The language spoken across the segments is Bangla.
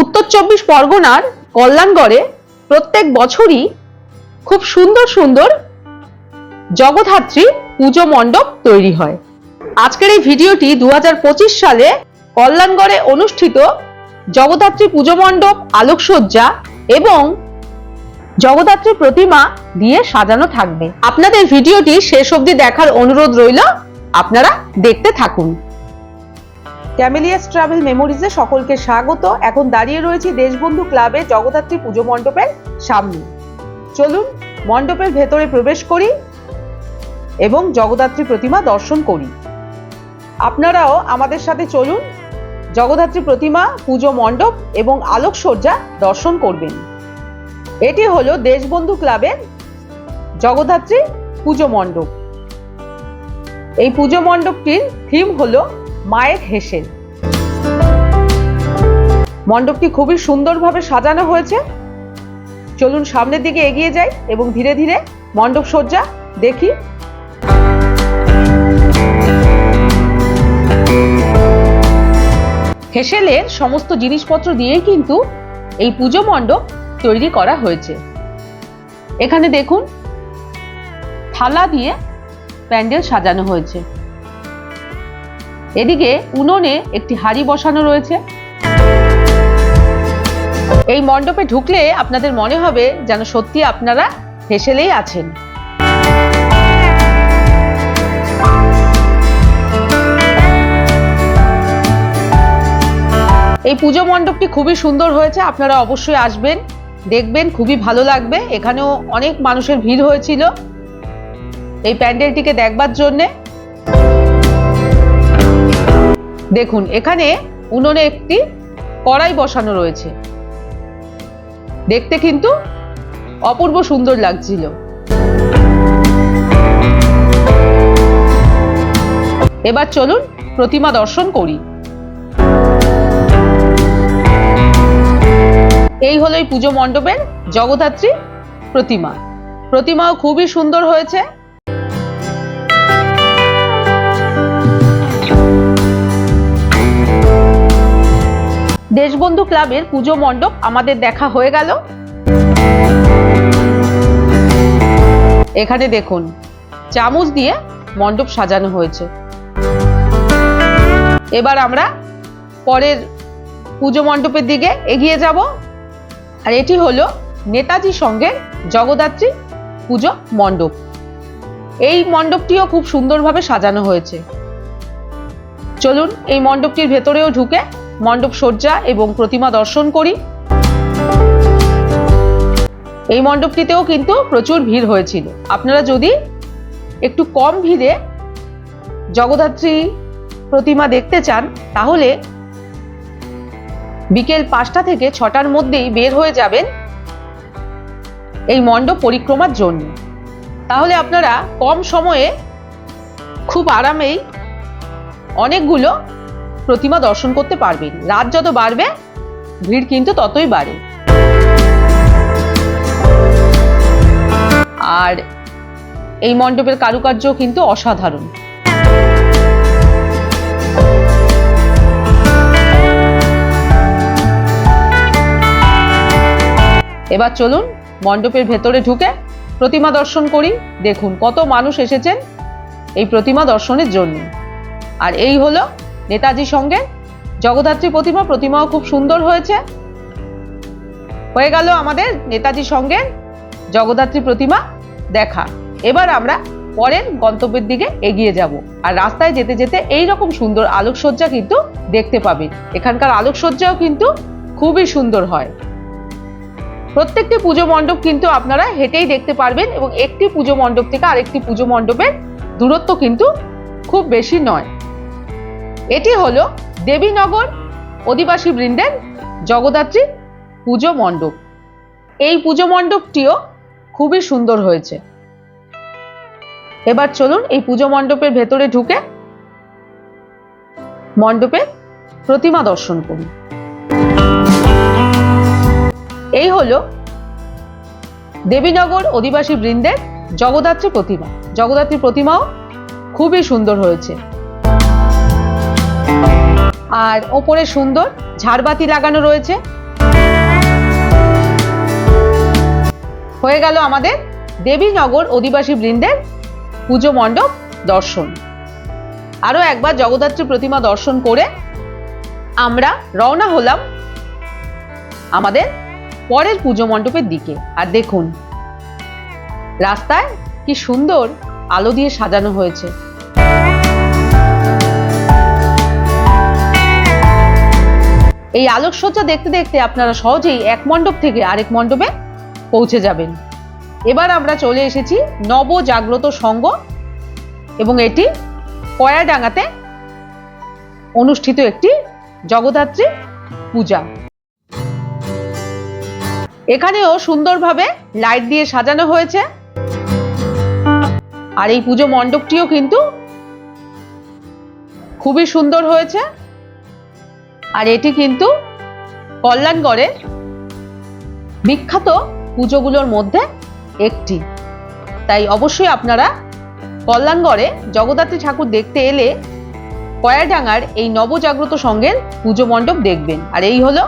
উত্তর চব্বিশ পরগনার কল্যাণগড়ে প্রত্যেক বছরই খুব সুন্দর সুন্দর জগদ্ধাত্রী পুজো মণ্ডপ তৈরি হয়। আজকের এই ভিডিওটি দু হাজার পঁচিশ সালে কল্যাণগড়ে অনুষ্ঠিত জগদ্ধাত্রী পুজো মণ্ডপ আলোকসজ্জা এবং জগদ্ধাত্রী প্রতিমা দিয়ে সাজানো থাকবে। আপনাদের ভিডিওটি শেষ অবধি দেখার অনুরোধ রইল, আপনারা দেখতে থাকুন। ক্যামেলিয়াস ট্রাভেল মেমোরিজে সকলকে স্বাগত। এখন দাঁড়িয়ে রয়েছি দেশবন্ধু ক্লাবে জগদ্ধাত্রী পুজো মণ্ডপের সামনে। চলুন মণ্ডপের ভেতরে প্রবেশ করি এবং জগদ্ধাত্রী প্রতিমা দর্শন করি। আপনারাও আমাদের সাথে চলুন। জগদ্ধাত্রী প্রতিমা, পুজো মণ্ডপ এবং আলোকসজ্জা দর্শন করবেন। এটি হলো দেশবন্ধু ক্লাবের জগদ্ধাত্রী পুজো মণ্ডপ। এই পুজো মণ্ডপটির থিম হলো মায়ের হেসেল। মণ্ডপটি খুবই সুন্দরভাবে সাজানো হয়েছে। চলুন সামনের দিকে এগিয়ে যাই এবং ধীরে ধীরে মণ্ডপ সজ্জা দেখি। হেসেলের সমস্ত জিনিসপত্র দিয়েই কিন্তু এই পুজো মণ্ডপ তৈরি করা হয়েছে। এখানে দেখুন, থালা দিয়ে প্যান্ডেল সাজানো হয়েছে। এদিকে উনোনে একটি হাড়ি বসানো রয়েছে। এই মণ্ডপে ঢুকলে আপনাদের মনে হবে যেন সত্যি আপনারা হেসেলেই আছেন। এই পুজো মণ্ডপটি খুবই সুন্দর হয়েছে, আপনারা অবশ্যই আসবেন, দেখবেন, খুবই ভালো লাগবে। এখানেও অনেক মানুষের ভিড় হয়েছিল। এই প্যান্ডেলটিকে দেখবার জন্যে দেখুন, এখানে উনুনে একটি কড়াই বসানো রয়েছে। দেখতে কিন্তু অপূর্ব সুন্দর লাগছিল। এবার চলুন প্রতিমা দর্শন করি। এই হলো এই পুজো মণ্ডপের জগদ্ধাত্রী প্রতিমা। প্রতিমাও খুবই সুন্দর হয়েছে। দেশবন্ধু ক্লাবের পুজো মণ্ডপ আমাদের দেখা হয়ে গেল। এখানে দেখুন, চামচ দিয়ে মণ্ডপ সাজানো হয়েছে। এবার আমরা পরের পুজো মণ্ডপের দিকে এগিয়ে যাব। আর এটি হলো নেতাজি সঙ্গে জগদ্ধাত্রী পুজো মণ্ডপ। এই মণ্ডপটিও খুব সুন্দরভাবে সাজানো হয়েছে। চলুন এই মণ্ডপটির ভেতরেও ঢুকে মণ্ডপ সজ্জা এবং প্রতিমা দর্শন করি। এই মণ্ডপটিতেও কিন্তু প্রচুর ভিড় হয়েছিল। আপনারা যদি একটু কম ভিড়ে জগদ্ধাত্রী প্রতিমা দেখতে চান, তাহলে বিকেল পাঁচটা থেকে ছটার মধ্যেই বের হয়ে যাবেন এই মণ্ডপ পরিক্রমার জন্য। তাহলে আপনারা কম সময়ে খুব আরামেই অনেকগুলো প্রতিমা দর্শন করতে পারবেন রাত যত বাড়বে, ভিড় কিন্তু ততই বাড়ে। আর এই মণ্ডপের কারুকার্য কিন্তু অসাধারণ। এবার চলুন, মণ্ডপের ভেতরে ঢুকে প্রতিমা দর্শন করি। দেখুন কত মানুষ এসেছেন এই প্রতিমা দর্শনের জন্য। আর এই হলো নেতাজির সঙ্গে জগদ্ধাত্রী প্রতিমা, প্রতিমাও খুব সুন্দর হয়েছে। হয়ে গেল আমাদের নেতাজির সঙ্গে জগদ্ধাত্রী প্রতিমা দেখা। এবার আমরা পরের গন্তব্যের দিকে এগিয়ে যাব। আর রাস্তায় যেতে যেতে এই রকম সুন্দর আলোকসজ্জা কিন্তু দেখতে পাবেন এখানকার আলোকসজ্জাও কিন্তু খুবই সুন্দর হয়। প্রত্যেকটি পুজো মণ্ডপ কিন্তু আপনারা হেঁটেই দেখতে পারবেন এবং একটি পুজো মণ্ডপ থেকে আরেকটি পুজো মণ্ডপের দূরত্ব কিন্তু খুব বেশি নয়। এটি হলো দেবীনগর অধিবাসী বৃন্দের জগদ্ধাত্রী পুজো মণ্ডপ। এই পুজো মণ্ডপটিও খুবই সুন্দর হয়েছে। এবার চলুন এই পুজো মণ্ডপের ভেতরে ঢুকে মণ্ডপের প্রতিমা দর্শন করি। এই হলো দেবীনগর অধিবাসী বৃন্দের জগদ্ধাত্রী প্রতিমা। জগদ্ধাত্রী প্রতিমাও খুবই সুন্দর হয়েছে। আর ওপরে সুন্দর ঝাড়বাতি লাগানো রয়েছে। হয়ে গেল আমাদের দেবীনগর অধিবাসী বৃন্দের পুজো মণ্ডপ দর্শন। আরও একবার জগদ্ধাত্রী প্রতিমা দর্শন করে আমরা রওনা হলাম আমাদের পরের পুজো মণ্ডপের দিকে। আর দেখুন, রাস্তায় কি সুন্দর আলো দিয়ে সাজানো হয়েছে। এই আলোকসজ্জা দেখতে দেখতে আপনারা সহজেই এক মণ্ডপ থেকে আরেক মণ্ডপে পৌঁছে যাবেন। এবার আমরা চলে এসেছি নব জাগ্রত সংঘ এবং এটি কয়াডাঙ্গাতে অনুষ্ঠিত একটি জগদ্ধাত্রী পূজা। এখানেও সুন্দরভাবে লাইট দিয়ে সাজানো হয়েছে। আর এই পুজো মণ্ডপটিও কিন্তু খুবই সুন্দর হয়েছে। আর এটি কিন্তু কল্যাণগড়ের বিখ্যাত পুজোগুলোর মধ্যে একটি। তাই অবশ্যই আপনারা কল্যাণগড়ে জগদ্ধাত্রী ঠাকুর দেখতে এলে কয়াডাঙ্গার এই নবজাগ্রত সঙ্গের পুজো মণ্ডপ দেখবেন। আর এই হলো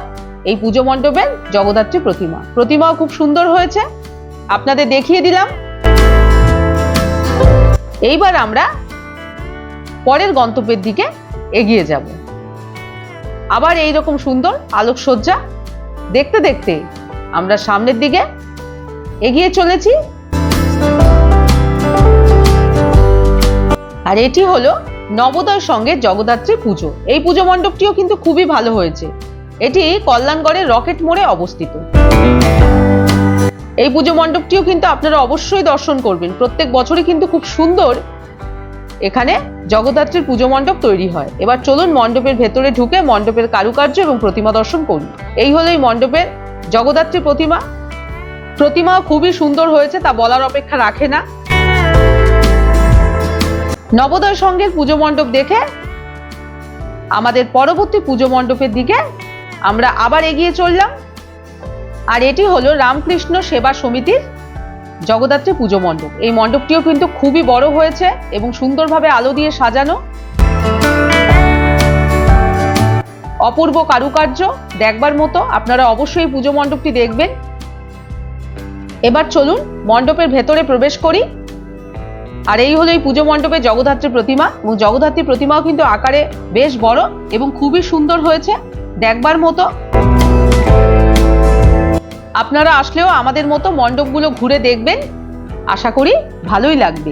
এই পুজো মণ্ডপের জগদ্ধাত্রী প্রতিমা। প্রতিমাও খুব সুন্দর হয়েছে। আপনাদের দেখিয়ে দিলাম। এইবার আমরা পরের গন্তব্যের দিকে এগিয়ে যাব। আবার এই রকম সুন্দর আলোকসজ্জা দেখতে দেখতে আমরা সামনের দিকে এগিয়ে চলেছি। আর এটি হলো নবোদয় সঙ্গে জগদ্ধাত্রী পুজো। এই পুজো মণ্ডপটিও কিন্তু খুবই ভালো হয়েছে। এটি কল্যাণগড়ের রকেট মোড়ে অবস্থিত। এই পুজো মণ্ডপটিও কিন্তু আপনারা অবশ্যই দর্শন করবেন। প্রত্যেক বছরই কিন্তু খুব সুন্দর এখানে জগদ্ধাত্রীর পুজো মণ্ডপ তৈরি হয়। এবার চলুন মণ্ডপের ভেতরে ঢুকে মণ্ডপের কারুকার্য এবং প্রতিমা দর্শন করুন এই হলো এই মণ্ডপের জগদ্ধাত্রী প্রতিমা। প্রতিমা খুবই সুন্দর হয়েছে, তা বলার অপেক্ষা রাখে না। নবোদয় সঙ্গের পুজো মণ্ডপ দেখে আমাদের পরবর্তী পুজো মণ্ডপের দিকে আমরা আবার এগিয়ে চললাম। আর এটি হলো রামকৃষ্ণ সেবা সমিতির জগদ্ধাত্রী পুজো মণ্ডপ। এই মণ্ডপটিও কিন্তু খুবই বড় হয়েছে এবং সুন্দরভাবে আলো দিয়ে সাজানো। অপূর্ব কারুকার্য, দেখবার মতো আপনারা অবশ্যই পুজো মণ্ডপটি দেখবেন। এবার চলুন মণ্ডপের ভেতরে প্রবেশ করি। আর এই হলো এই পুজো মণ্ডপের জগদ্ধাত্রী প্রতিমা এবং জগদ্ধাত্রী প্রতিমাও কিন্তু আকারে বেশ বড় এবং খুবই সুন্দর হয়েছে। দেখবার মতো আপনারা আসলেও আমাদের মতো মণ্ডপগুলো ঘুরে দেখবেন? আশা করি ভালোই লাগবে।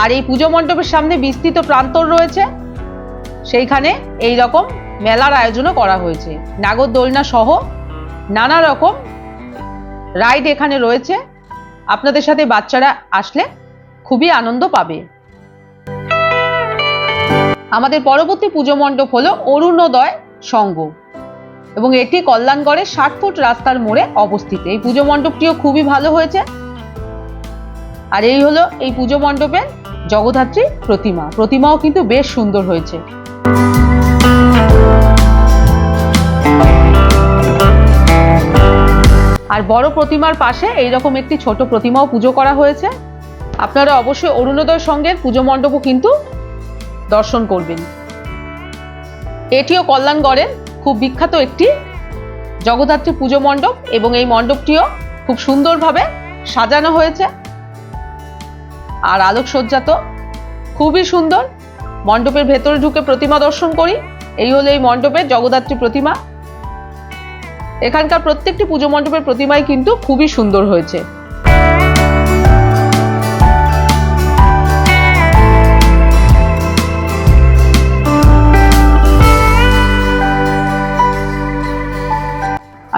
আর এই পুজো মণ্ডপের সামনে বিস্তৃত প্রান্তর রয়েছে। সেইখানে এই রকম মেলার আয়োজনও করা হয়েছে। নাগরদোলনা সহ নানা রকম রাইড এখানে রয়েছে। আপনাদের সাথে বাচ্চারা আসলে খুবই আনন্দ পাবে। আমাদের পরবর্তী পুজো মণ্ডপ হলো অরুণোদয় সঙ্গ এবং এটি কল্যাণগড়ের ষাট ফুট রাস্তার মোড়ে অবস্থিত। এই পুজো মণ্ডপটিও খুবই ভালো হয়েছে। আর এই হলো এই পুজো মণ্ডপের জগদ্ধাত্রী প্রতিমা। প্রতিমাও কিন্তু বেশ সুন্দর হয়েছে। আর বড় প্রতিমার পাশে এইরকম একটি ছোট প্রতিমাও পুজো করা হয়েছে। আপনারা অবশ্যই অরুণোদয় সঙ্গের পুজো মণ্ডপও কিন্তু দর্শন করবেন। এটিও কল্যাণগড়ের খুব বিখ্যাত একটি জগদ্ধাত্রী পুজো মণ্ডপ এবং এই মণ্ডপটিও খুব সুন্দরভাবে সাজানো হয়েছে। আর আলোকসজ্জা তো খুবই সুন্দর। মণ্ডপের ভেতরে ঢুকে প্রতিমা দর্শন করি। এই হলো এই মণ্ডপের জগদ্ধাত্রী প্রতিমা। এখানকার প্রত্যেকটি পুজো মণ্ডপের প্রতিমাই কিন্তু খুবই সুন্দর হয়েছে।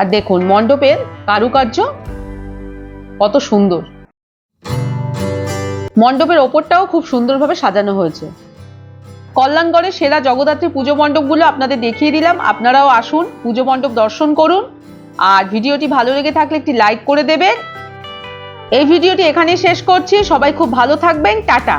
আর দেখুন, মণ্ডপের কারুকার্য কত সুন্দর। মণ্ডপের ওপরটাও খুব সুন্দরভাবে সাজানো হয়েছে। কল্যাণগড়ের সেরা জগদ্ধাত্রী পুজো মণ্ডপগুলো আপনাদের দেখিয়ে দিলাম। আপনারাও আসুন, পুজো মণ্ডপ দর্শন করুন। আর ভিডিওটি ভালো লেগে থাকলে একটি লাইক করে দেবেন। এই ভিডিওটি এখানেই শেষ করছি। সবাই খুব ভালো থাকবেন। টাটা।